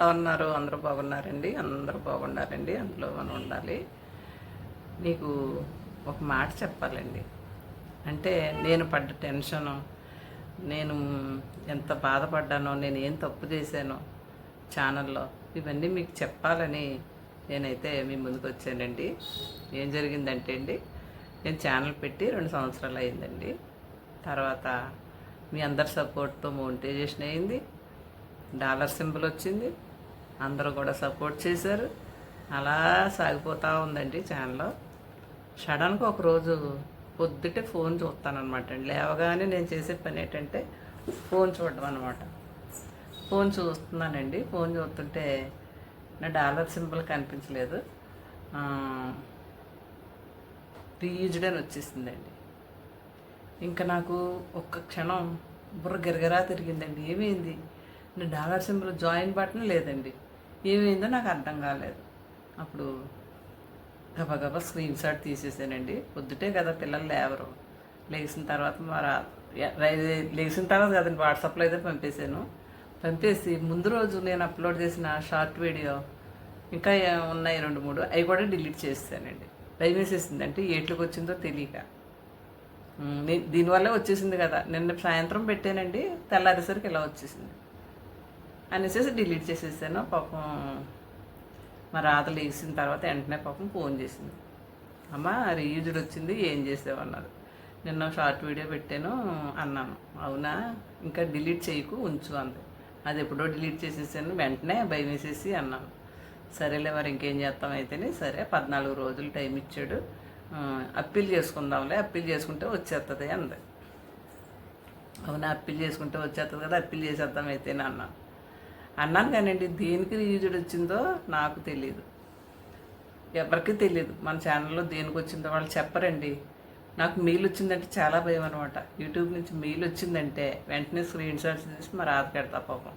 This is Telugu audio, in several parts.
ఎలా ఉన్నారు? అందరూ బాగున్నారండి? అందరూ బాగున్నారండి అందులో మనం ఉండాలి. మీకు ఒక మాట చెప్పాలండి. అంటే నేను పడ్డ టెన్షను నేను ఎంత బాధపడ్డానో నేను ఏం తప్పు చేశానో ఛానల్లో ఇవన్నీ మీకు చెప్పాలని నేనైతే మీ ముందుకు వచ్చానండి. ఏం జరిగిందంటే అండి నేను ఛానల్ పెట్టి రెండు సంవత్సరాలు అయిందండి. తర్వాత మీ అందరి సపోర్ట్తో మోనిటైజేషన్ అయింది. డాలర్ సింబల్ వచ్చింది. అందరూ కూడా సపోర్ట్ చేశారు. అలా సాగిపోతూ ఉందండి ఛానల్ సడన్గా ఒకరోజు పొద్దుటే ఫోన్ చూస్తానమాట అండి. లేవగానే నేను చేసే పని ఏంటంటే ఫోన్ చూడడం అనమాట ఫోన్ చూస్తున్నానండి. ఫోన్ చూస్తుంటే నా డాలర్ సింబల్ కనిపించలేదు. రీజ్డ్ అని వచ్చేసిందండి. ఇంకా నాకు ఒక్క క్షణం బుర్ర గిరగిరా తిరిగిందండి. ఏమైంది? నా డాలర్ సింబల్ జాయిన్ బటన్ లేదండి. ఏమైందో నాకు అర్థం కాలేదు. అప్పుడు గబగబ స్క్రీన్ షాట్ తీసేసానండి. పొద్దుటే కదా పిల్లలు లేవరు. లేచిన తర్వాత మరి లేచిన తర్వాత కదండి వాట్సాప్లో అయితే పంపేశాను. పంపేసి ముందు రోజు నేను అప్లోడ్ చేసిన షార్ట్ వీడియో ఇంకా ఉన్నాయి రెండు మూడు అవి కూడా డిలీట్ చేస్తానండి భయం వేసేసింది. అంటే ఏట్లోకి వచ్చిందో తెలియక. దీనివల్ల దీనివల్లే వచ్చేసింది కదా. నిన్న సాయంత్రం పెట్టానండి తెల్లారేసరికి ఇలా వచ్చేసింది. అనేసి డిలీట్ చేసేసాను. పాపం మా రాత లేచిన తర్వాత వెంటనే పాపం ఫోన్ చేసింది. అమ్మ రీయూజ్డ్ వచ్చింది ఏం చేసావు అన్నారు నిన్న షార్ట్ వీడియో పెట్టాను అన్నాను. అవునా? ఇంకా డిలీట్ చేయకు ఉంచు అంది. అది ఎప్పుడో డిలీట్ చేసేసాను వెంటనే భయం వేసేసి అన్నాను. సరేలే మరి ఇంకేం చేస్తాం అయితేనే సరే పద్నాలుగు రోజులు టైం ఇచ్చాడు. అప్పీల్ చేసుకుందాంలే అప్పీల్ చేసుకుంటే వచ్చేస్తుంది అంది. అవునా అప్పీల్ చేసుకుంటే వచ్చేస్తుంది కదా అప్పీల్ చేసేద్దాం అయితేనే అన్నాను. అన్నాను కానివ్వండి దేనికి రీయూజ్డ్ వచ్చిందో నాకు తెలియదు ఎవరికి తెలియదు మన ఛానల్లో దేనికి వచ్చిందో వాళ్ళు చెప్పరండి. నాకు మెయిల్ వచ్చిందంటే చాలా భయం అనమాట యూట్యూబ్ నుంచి మెయిల్ వచ్చిందంటే వెంటనే స్క్రీన్ షాట్స్ తీసి మరి రాత పాపం.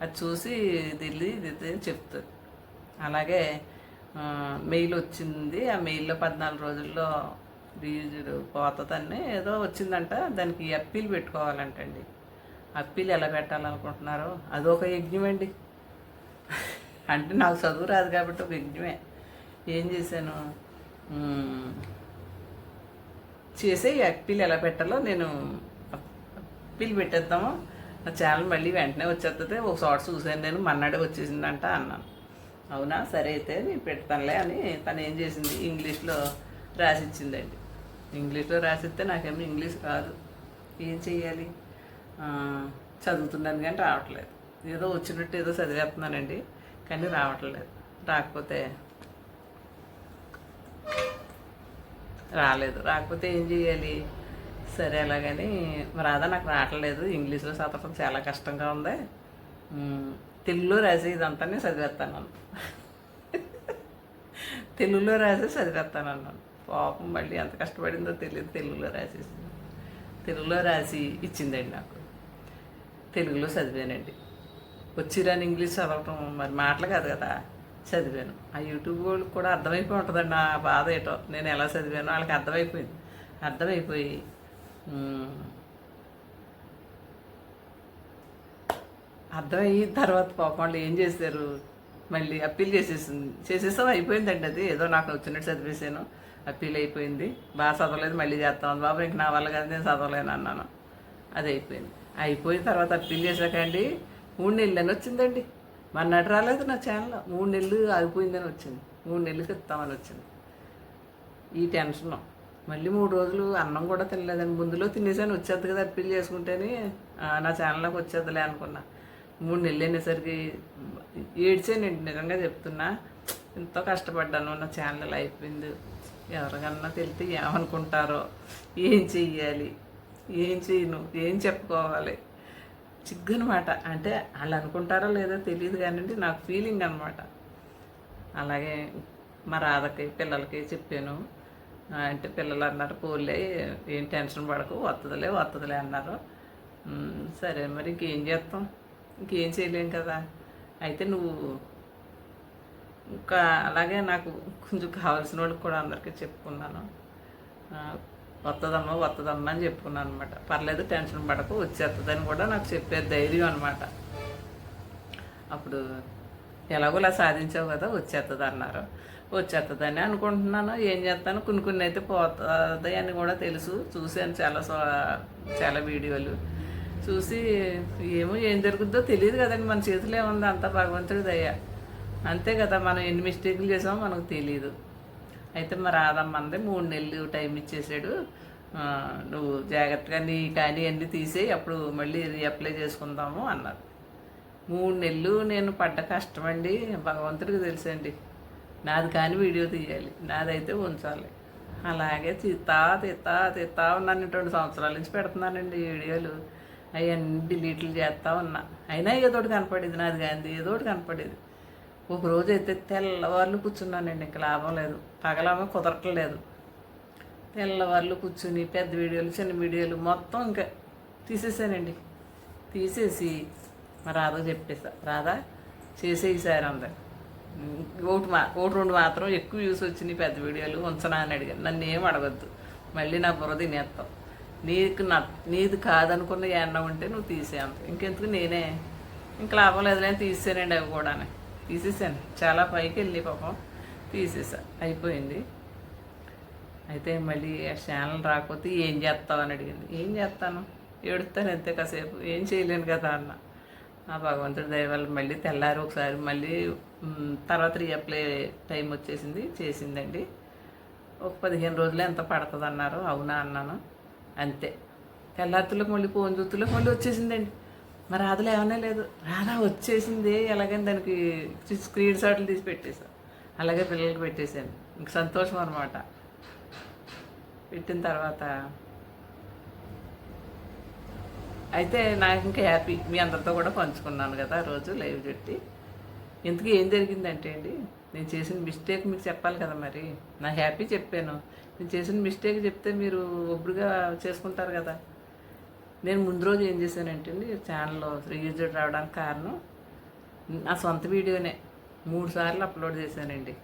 అది చూసి దిల్లి ఇది చెప్తుంది అలాగే మెయిల్ వచ్చింది. ఆ మెయిల్లో పద్నాలుగు రోజుల్లో రీయూజ్డ్ పోతుందని ఏదో వచ్చిందంట. దానికి అప్పీల్ పెట్టుకోవాలంటండి. అప్పీల్ ఎలా పెట్టాలనుకుంటున్నారో అదొక యజ్ఞం అండి. అంటే నాకు చదువు రాదు కాబట్టి ఒక యజ్ఞమే. ఏం చేశాను? చేసే ఈ అప్పీల్ ఎలా పెట్టాలో నేను అప్పీల్ పెట్టేద్దాము. నా ఛానల్ మళ్ళీ వెంటనే వచ్చేస్తుంది ఒక చోట చూశాను నేను మన్నాడే వచ్చేసిందంట అన్నాను. అవునా? సరే అయితే నేను పెడతానులే అని తను ఏం చేసింది? ఇంగ్లీష్లో రాసిచ్చిందండి. ఇంగ్లీష్లో రాసిస్తే నాకేమో ఇంగ్లీష్ కాదు. ఏం చెయ్యాలి? చదువుతున్నాను కానీ రావట్లేదు. ఏదో వచ్చినట్టు ఏదో చదివేస్తున్నానండి కానీ రావట్లేదు. రాకపోతే రాలేదు. రాకపోతే ఏం చేయాలి? సరే అలాగని రాదా నాకు రావట్లేదు. ఇంగ్లీష్లో చదవడం చాలా కష్టంగా ఉంది. తెలుగులో రాసి ఇదంతా నేను చదివేస్తాను తెలుగులో రాసి చదివేస్తాను అన్నాను. పాపం మళ్ళీ ఎంత కష్టపడిందో తెలియదు తెలుగులో రాసేసి. తెలుగులో రాసి ఇచ్చిందండి నాకు. తెలుగులో చదివానండి. వచ్చిరాని ఇంగ్లీష్ చదవటం మరి మాటలు కాదు కదా చదివాను. ఆ యూట్యూబ్ వాళ్ళకి కూడా అర్థమైపోయి ఉంటుందండి నా బాధ ఏటో. నేను ఎలా చదివానో వాళ్ళకి అర్థమైపోయింది. అర్థమైపోయి అర్థమయ్యి తర్వాత పాపం వాళ్ళు ఏం చేశారు? మళ్ళీ అప్పీల్ చేసేసింది. చేసేసాం అయిపోయిందండి అది. ఏదో నాకు వచ్చినట్టు చదివేశాను. అప్పీల్ అయిపోయింది. బాగా చదవలేదు మళ్ళీ చేస్తాం బాబు. ఇంక నా వల్ల కాదు నేను చదవలేను అన్నాను. అది అయిపోయింది. అయిపోయిన తర్వాత అప్పీల్ చేశాకండి. మూడు నెలలు అని వచ్చిందండి మన్నాడు రాలేదు నా ఛానల్ మూడు నెలలు ఆగిపోయిందని వచ్చింది. మూడు నెలలు ఇస్తామని వచ్చింది. ఈ టెన్షన్. మళ్ళీ మూడు రోజులు అన్నం కూడా తినలేదండి. ముందులో తినేసాను. వచ్చేది కదా అప్పీల్ చేసుకుంటేనే. నా ఛానల్లోకి వచ్చేదిలే అనుకున్నా. మూడు నెలలు అనేసరికి ఏడ్చానండి. నిజంగా చెప్తున్నా. ఎంతో కష్టపడ్డాను. నా ఛానల్ అయిపోయింది. ఎవరికన్నా తెలితే ఏమనుకుంటారో ఏం చెయ్యాలి? ఏం చేయను ఏం చెప్పుకోవాలి? చిగ్గనమాట. అంటే వాళ్ళు అనుకుంటారో లేదో తెలియదు కానండి నాకు ఫీలింగ్ అనమాట అలాగే మా రాధకి పిల్లలకి చెప్పాను. అంటే పిల్లలు అన్నారు పోలే ఏం టెన్షన్ పడకు వస్తుందిలే వస్తుందిలే అన్నారు. సరే మరి ఇంకేం చేస్తాం? ఇంకేం చేయలేం కదా. అయితే నువ్వు ఇంకా అలాగే నాకు కొంచెం కావాల్సిన వాళ్ళకి కూడా అందరికీ చెప్పుకున్నాను. వస్తుందమ్మా వస్తుందమ్మా అని చెప్పుకున్నాను అనమాట పర్లేదు టెన్షన్ పడకు వచ్చేస్తుందని కూడా నాకు చెప్పే ధైర్యం అనమాట అప్పుడు ఎలాగోలా సాధించావు కదా వచ్చేస్తుంది అన్నారు వచ్చేస్తుందని అనుకుంటున్నాను ఏం చేస్తాను? కొన్ని కొన్ని అయితే పోతుంది అని కూడా తెలుసు. చూశాను చాలా సో- చాలా వీడియోలు. చూసి ఏమో ఏం జరుగుద్దో తెలియదు కదండి మన చేతిలో ఏముంది అంత భగవంతుడి దయ. అంతే కదా మనం ఎన్ని మిస్టేక్లు చేసామో మనకు తెలియదు అయితే మరి రాదమ్మంది మూడు నెలలు టైం ఇచ్చేసాడు. నువ్వు జాగ్రత్తగా నీ కానీ అన్నీ తీసేయి అప్పుడు మళ్ళీ రీఅప్లై చేసుకుందాము అన్నారు. మూడు నెలలు నేను పడ్డ కష్టమండి భగవంతుడికి తెలుసండి. నాది కానీ వీడియో తీయాలి నాదైతే ఉంచాలి. అలాగే తీస్తా తీస్తా తీస్తా ఉన్నాను. రెండు సంవత్సరాల నుంచి పెడుతున్నానండి వీడియోలు. అవన్నీ డిలీట్లు చేస్తా ఉన్నా. అయినా ఏదోటి కనపడేది నాది కానీ ఏదోటి కనపడేది. ఒక రోజు అయితే తెల్లవార్లు కూర్చున్నానండి ఇంకా లాభం లేదు. పగలామే కుదరట్లేదు. తెల్లవార్లు కూర్చుని పెద్ద వీడియోలు చిన్న వీడియోలు మొత్తం ఇంకా తీసేసానండి. తీసేసి మా రాధా చెప్పేసా రాధా చేసేసారు అందరు ఒకటి మా ఒకటి రెండు మాత్రం ఎక్కువ యూస్ వచ్చినాయి పెద్ద వీడియోలు ఉంచనా అని అడిగాను. నన్ను ఏం అడగద్దు. మళ్ళీ నా బుర్ర తినేస్తాం. నీకు నా నీది కాదనుకున్న ఏమన్నా ఉంటే నువ్వు తీసేయంత ఇంకెందుకు నేనే? ఇంక లాభం లేదులే అని తీసేసానండి అవి కూడా తీసేసాను. చాలా పైకి వెళ్ళి పాపం తీసేసా. అయిపోయింది. అయితే మళ్ళీ ఆ ఛానల్ రాకపోతే ఏం చేస్తావు అని అడిగింది. ఏం చేస్తాను? ఏడుస్తాను అంతే కాసేపు. ఏం చేయలేను కదా అన్న. ఆ భగవంతుడి దయ వల్ల మళ్ళీ తెల్లారి ఒకసారి మళ్ళీ తర్వాత రీఅప్లై టైం వచ్చేసింది. చేసిందండి. ఒక పదిహేను రోజులు ఎంత పడుతుంది అన్నారు అవునా అన్నాను. అంతే. తెల్లారితులకు మళ్ళీ ఫోన్ చూతులకు మళ్ళీ వచ్చేసిందండి. మరి రాధలో ఏమన్నా లేదు. రాధా వచ్చేసింది. ఎలాగని దానికి స్క్రీన్ షాట్లు తీసి పెట్టేశాను అలాగే పిల్లలకి పెట్టేశాను. ఇంక సంతోషం అనమాట పెట్టిన తర్వాత అయితే నాకు ఇంకా హ్యాపీ మీ అందరితో కూడా పంచుకున్నాను కదా రోజు లైవ్ పెట్టి ఇంతకీ ఏం జరిగిందంటే అండి నేను చేసిన మిస్టేక్ మీకు చెప్పాలి కదా మరి. నా హ్యాపీ చెప్పాను. నేను చేసిన మిస్టేక్ చెప్తే మీరు ఒబ్బుగా చేసుకుంటారు కదా. నేను ముందు రోజు ఏం చేశానంటే అండి ఛానల్లో రీయూజర్ రావడానికి కారణం నా సొంత వీడియోనే మూడు సార్లు అప్లోడ్ చేశానండి.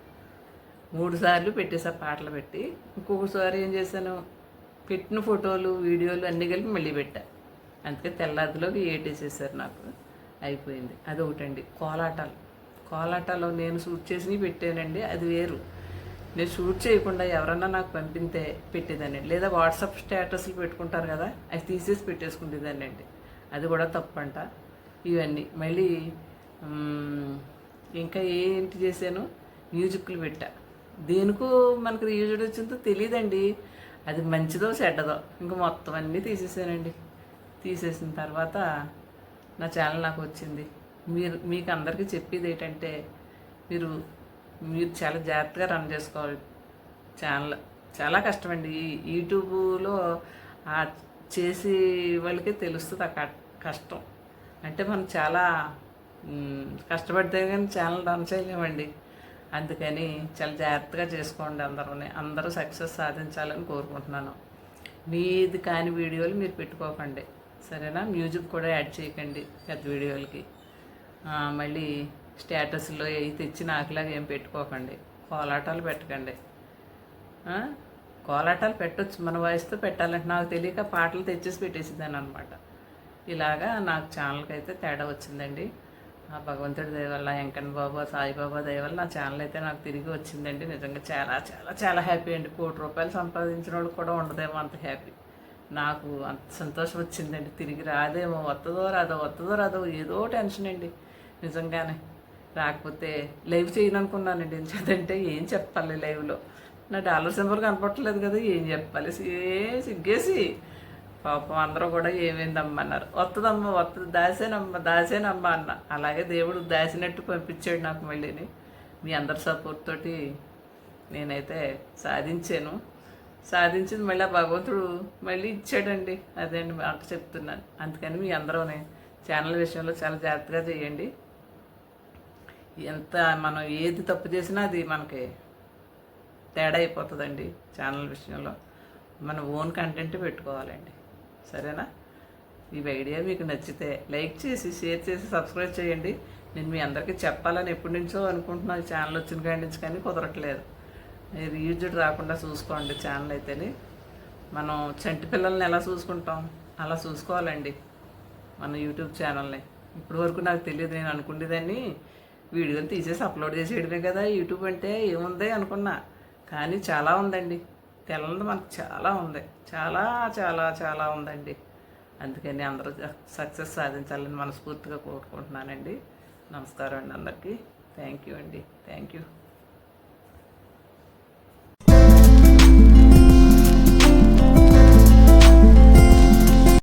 మూడు సార్లు పెట్టేసా పాటలు పెట్టి. ఇంకొకసారి ఏం చేశాను పెట్టిన ఫోటోలు వీడియోలు అన్నీ కలిపి మళ్ళీ పెట్టా. అందుకే తెల్లారిలోకి ఏటేసేసారు నాకు? అయిపోయింది. అది ఒకటండి కోలాటాలు. కోలాటాలో నేను షూట్ చేసినవి పెట్టానండి అది వేరు. నేను షూట్ చేయకుండా ఎవరన్నా నాకు పంపితే పెట్టేదానండి లేదా వాట్సాప్ స్టేటస్లు పెట్టుకుంటారు కదా అవి తీసేసి పెట్టేసుకునేదానండి అది కూడా తప్పంట. ఇవన్నీ. మళ్ళీ ఇంకా ఏంటి చేశాను? మ్యూజిక్లు పెట్టా. దేనికో మనకు రీయూజ్డ్ వచ్చిందో తెలియదండి అది మంచిదో చెడ్డదో. ఇంకా మొత్తం అన్నీ తీసేసానండి. తీసేసిన తర్వాత నా ఛానల్ నాకు వచ్చింది. మీరు మీకు అందరికీ చెప్పేది ఏంటంటే మీరు మీరు చాలా జాగ్రత్తగా రన్ చేసుకోవాలి. ఛానల్ చాలా కష్టమండి. ఈ యూట్యూబ్లో చేసి చేసే వాళ్ళకే తెలుస్తుంది ఆ క- కష్టం. అంటే మనం చాలా కష్టపడితే కానీ ఛానల్ రన్ చేయలేమండి. అందుకని చాలా జాగ్రత్తగా చేసుకోండి అందరూ అందరూ సక్సెస్ సాధించాలని కోరుకుంటున్నాను. మీది కాని వీడియోలు మీరు పెట్టుకోకండి. సరేనా? మ్యూజిక్ కూడా యాడ్ చేయకండి పెద్ద వీడియోలకి. మళ్ళీ స్టేటస్లో అవి తెచ్చి నాకులాగా ఏం పెట్టుకోకండి. కోలాటాలు పెట్టకండి. కోలాటాలు పెట్టొచ్చు. మన వాయిస్తో పెట్టాలంటే నాకు తెలియక పాటలు తెచ్చేసి పెట్టేసిద్దాను అనమాట ఇలాగా నాకు ఛానల్కి అయితే తేడా వచ్చిందండి. ఆ భగవంతుడి దయ వల్ల వెంకన్న బాబా సాయిబాబా దయ వల్ల నా ఛానల్ అయితే నాకు తిరిగి వచ్చిందండి. నిజంగా చాలా చాలా చాలా హ్యాపీ అండి. కోటి రూపాయలు సంపాదించిన వాళ్ళు కూడా ఉండదేమో అంత హ్యాపీ. నాకు అంత సంతోషం వచ్చిందండి. తిరిగి రాదేమో వస్తుందో రాదో వస్తుందో రాదో ఏదో టెన్షన్ అండి. నిజంగానే. రాకపోతే లైవ్ చేయను అనుకున్నానండి ఎందుకంటే ఏం చెప్పాలి లైవ్లో? నా డాలర్ సింబల్ కనపడట్లేదు కదా ఏం చెప్పాలి? ఏ సిగ్గేసి. పాపం అందరూ కూడా ఏమైందమ్మా అన్నారు. వస్తుందమ్మా వస్తుంది దాసేనమ్మా దాసేనమ్మా అన్న. అలాగే దేవుడు దాసినట్టు పంపించాడు నాకు మళ్ళీని. మీ అందరి సపోర్ట్ తోటి నేనైతే సాధించాను. సాధించింది మళ్ళీ ఆ భగవంతుడు మళ్ళీ ఇచ్చాడండి. అదేండి మాట చెప్తున్నాను. అందుకని మీ అందరూ ఛానల్ విషయంలో చాలా జాగ్రత్తగా చేయండి. ఎంత మనం ఏది తప్పు చేసినా అది మనకి తేడా అయిపోతుందండి ఛానల్ విషయంలో. మన ఓన్ కంటెంట్ పెట్టుకోవాలండి. సరేనా? ఈ వీడియో మీకు నచ్చితే లైక్ చేసి షేర్ చేసి సబ్స్క్రైబ్ చేయండి. నేను మీ అందరికీ చెప్పాలని ఎప్పటి నుంచో అనుకుంటున్నాను ఛానల్ వచ్చిన కాడి నుంచి కానీ కుదరట్లేదు. రీయూజ్డ్ రాకుండా చూసుకోండి ఛానల్ అయితేనే. మనం చంటి పిల్లల్ని ఎలా చూసుకుంటాం? అలా చూసుకోవాలండి మన యూట్యూబ్ ఛానల్ని ఇప్పటి వరకు నాకు తెలియదు నేను అనుకునేదాన్ని. వీడియోలు తీసేసి అప్లోడ్ చేసేయడమే కదా యూట్యూబ్ అంటే ఏముంది అనుకున్నా. కానీ చాలా ఉందండి. తెలంగాణ మనకు చాలా ఉంది. చాలా చాలా చాలా ఉందండి. అందుకని అందరూ సక్సెస్ సాధించాలని మనస్ఫూర్తిగా కోరుకుంటున్నానండి. నమస్కారం అండి అందరికీ. థ్యాంక్ యూ అండి. Thank you.